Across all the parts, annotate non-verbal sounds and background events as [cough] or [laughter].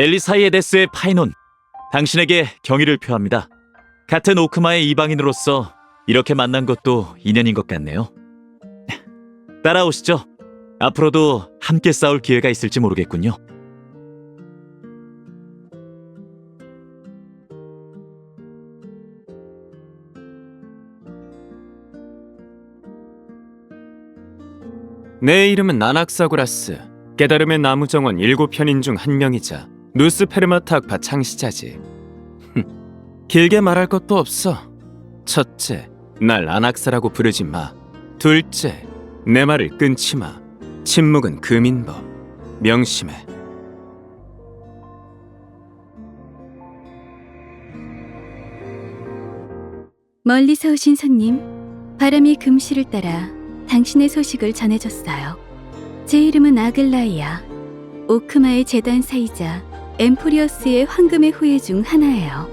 엘리사이에데스의 파이논, 당신에게 경의를 표합니다. 같은 오크마의 이방인으로서 이렇게 만난 것도 인연인 것 같네요. [laughs] 따라오시죠. 앞으로도 함께 싸울 기회가 있을지 모르겠군요. 내 이름은 아낙사고라스. 깨달음의 나무 정원 일곱 편인 중 한 명이자 누스페르마타 학파 창시자지. 흠, 길게 말할 것도 없어. 첫째, 날 아낙사라고 부르지 마. 둘째, 내 말을 끊지 마. 침묵은 금인법. 명심해. 멀리서 오신 손님, 바람이 금시를 따라 당신의 소식을 전해줬어요. 제 이름은 아글라이아, 오크마의 재단사이자 엠포리어스의 황금의 후예 중 하나예요.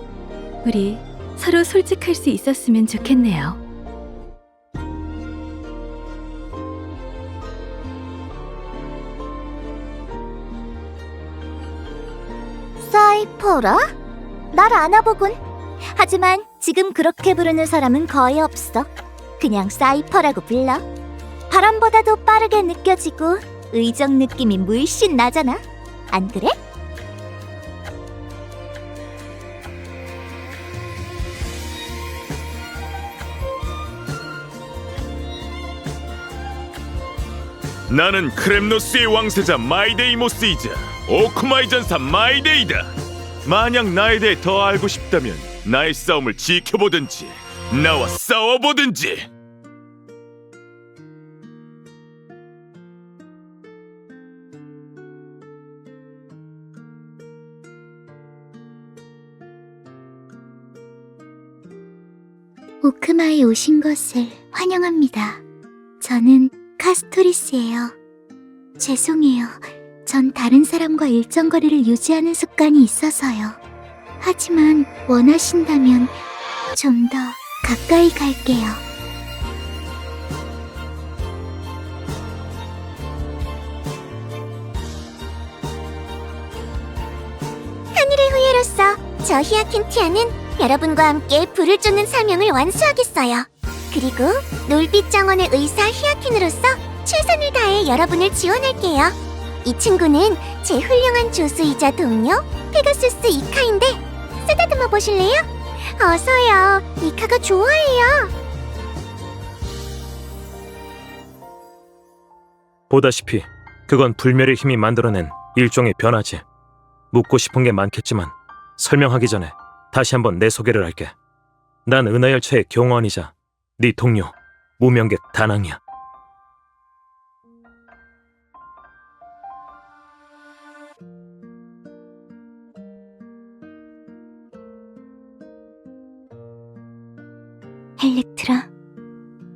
우리 서로 솔직할 수 있었으면 좋겠네요. 사이퍼라? 날 아나보군. 하지만 지금 그렇게 부르는 사람은 거의 없어. 그냥 사이퍼라고 불러. 바람보다도 빠르게 느껴지고 의적 느낌이 물씬 나잖아. 안 그래? 나는 크렘노스의 왕세자 마이데이모스이자 오크마이 전사 마이데이다. 만약 나에 대해 더 알고 싶다면 나의 싸움을 지켜보든지 나와 싸워보든지. 오크마에 오신 것을 환영합니다. 저는 카스토리스예요. 죄송해요. 전 다른 사람과 일정 거리를 유지하는 습관이 있어서요. 하지만 원하신다면 좀 더 가까이 갈게요. 하늘의 후예로서 저 히아킨티아는 여러분과 함께 불을 쫓는 사명을 완수하겠어요. 그리고 놀빛 정원의 의사 히아킨으로서 최선을 다해 여러분을 지원할게요. 이 친구는 제 훌륭한 조수이자 동료 페가수스 이카인데 쓰다듬어 보실래요? 어서요. 이카가 좋아해요. 보다시피 그건 불멸의 힘이 만들어낸 일종의 변화지. 묻고 싶은 게 많겠지만 설명하기 전에 다시 한번 내 소개를 할게. 난 은하열차의 경호원이자 네 동료 무명객 다낭이야. 헬렉트라,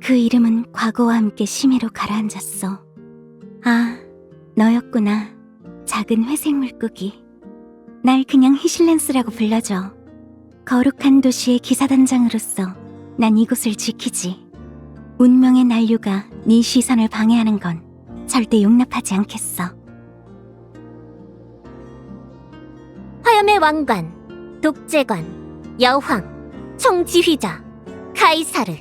그 이름은 과거와 함께 심해로 가라앉았어. 아, 너였구나. 작은 회색 물고기. 날 그냥 히실렌스라고 불러줘. 거룩한 도시의 기사단장으로서 난 이곳을 지키지. 운명의 난류가 네 시선을 방해하는 건 절대 용납하지 않겠어. 화염의 왕관, 독재관, 여황, 총지휘자, 카이사르.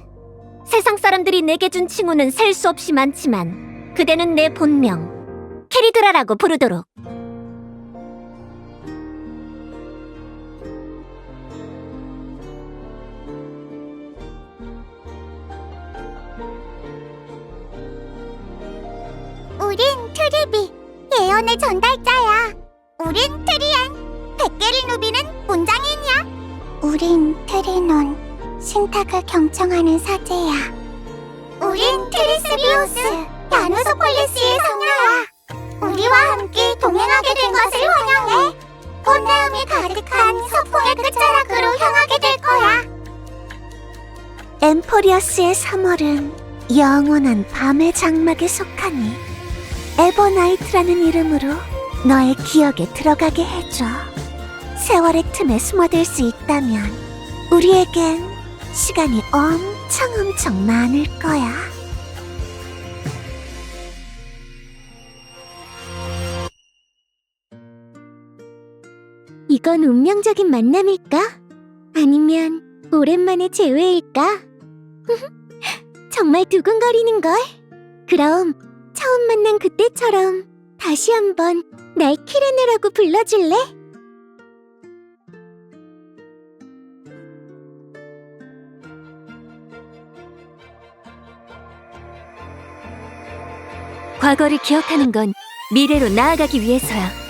세상 사람들이 내게 준 칭호는 셀 수 없이 많지만 그대는 내 본명 캐리드라라고 부르도록. 우린 트리비, 예언의 전달자야. 우린 트리안, 백개를 누비는 문장인이야. 우린 트리논, 신탁을 경청하는 사제야. 우린 트리스비우스, 야누소폴리스의 성녀야. 우리와 함께 동행하게 된 것을 환영해. 꽃내음이 가득한 서풍의 끝자락으로 향하게 될 거야. 엠포리어스의 3월은 영원한 밤의 장막에 속하니 에버나이트라는 이름으로 너의 기억에 들어가게 해줘. 세월의 틈에 숨어들 수 있다면 우리에겐 시간이 엄청 엄청 많을 거야. 이건 운명적인 만남일까? 아니면 오랜만의 재회일까? [laughs] 정말 두근거리는 걸. 그럼 처음 만난 그때처럼 다시 한번 날 키레네라고 불러줄래? 과거를 기억하는 건 미래로 나아가기 위해서야.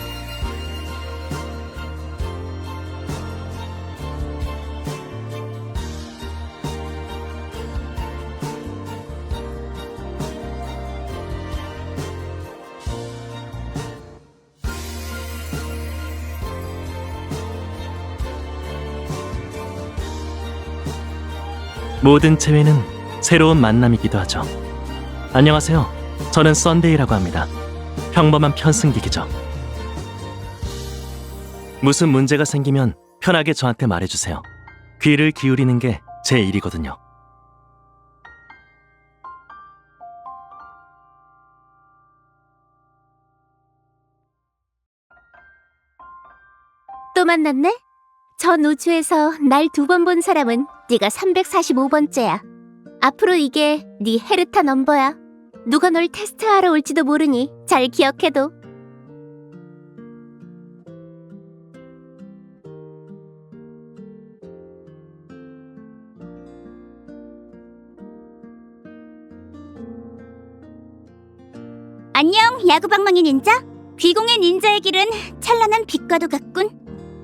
모든 재회는 새로운 만남이기도 하죠. 안녕하세요. 저는 썬데이라고 합니다. 평범한 편승기기죠. 무슨 문제가 생기면 편하게 저한테 말해주세요. 귀를 기울이는 게 제 일이거든요. 또 만났네? 전 우주에서 날 두 번 본 사람은 네가 345번째야. 앞으로 이게 네 헤르타 넘버야. 누가 널 테스트하러 올지도 모르니 잘 기억해둬. 안녕, 야구방망이 닌자. 귀공의 닌자의 길은 찬란한 빛과도 같군.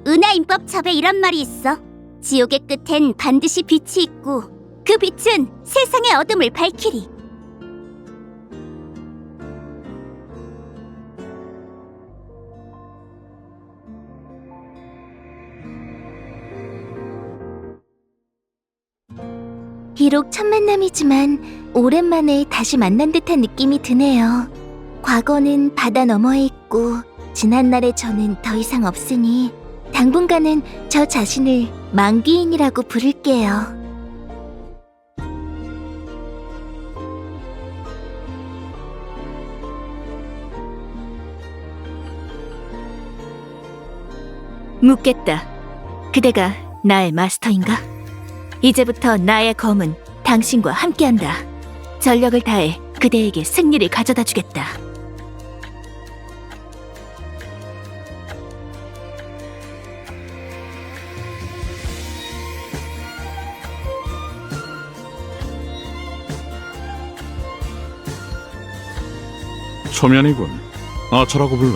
은하임법 첩에 이런 말이 있어. 지옥의 끝엔 반드시 빛이 있고 그 빛은 세상의 어둠을 밝히리. 비록 첫 만남이지만 오랜만에 다시 만난 듯한 느낌이 드네요. 과거는 바다 너머에 있고 지난날의 저는 더 이상 없으니 당분간은 저 자신을 만기인이라고 부를게요. 묻겠다. 그대가 나의 마스터인가? 이제부터 나의 검은 당신과 함께한다. 전력을 다해 그대에게 승리를 가져다 주겠다. 초면이군. 아처라고 불러.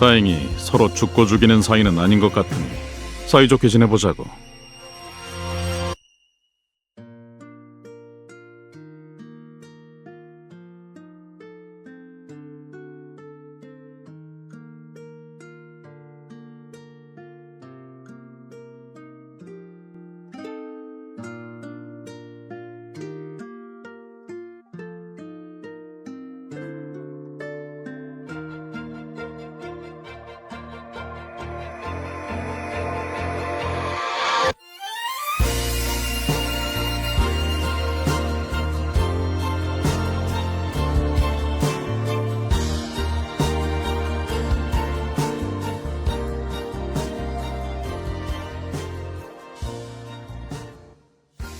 다행히 서로 죽고 죽이는 사이는 아닌 것 같으니 사이좋게 지내보자고.